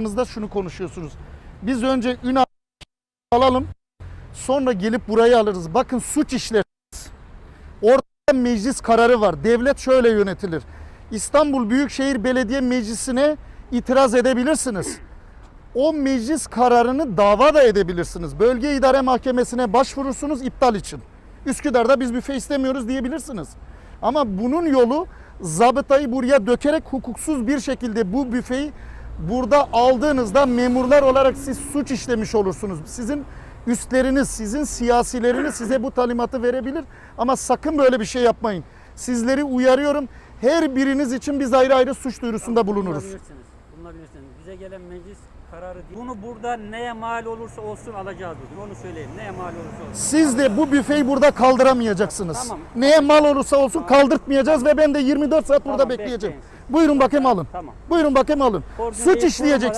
Aramızda şunu konuşuyorsunuz. Biz önce ün alalım. Sonra gelip burayı alırız. Bakın suç işleriz. Orada meclis kararı var. Devlet şöyle yönetilir. İstanbul Büyükşehir Belediye Meclisi'ne itiraz edebilirsiniz. O meclis kararını dava da edebilirsiniz. Bölge İdare Mahkemesi'ne başvurursunuz iptal için. Üsküdar'da biz büfe istemiyoruz diyebilirsiniz. Ama bunun yolu zabıtayı buraya dökerek hukuksuz bir şekilde bu büfeyi burada aldığınızda memurlar olarak siz suç işlemiş olursunuz. Sizin üstleriniz, sizin siyasileriniz size bu talimatı verebilir ama sakın böyle bir şey yapmayın. Sizleri uyarıyorum. Her biriniz için biz ayrı ayrı suç duyurusunda bulunuruz. Bulunabilirsiniz. Bize gelen meclis kararı değil. Bunu burada neye mal olursa olsun alacağız bugün. Onu söyleyeyim. Neye mal olursa olsun. Siz de bu büfeyi burada kaldıramayacaksınız. Tamam. Neye mal olursa olsun kaldırtmayacağız ve ben de 24 saat burada Tamam, bekleyeceğim. bekleyin. Buyurun bakayım alın. Tamam. Buyurun bakayım alın. Koordineli Suç işleyeceksiniz.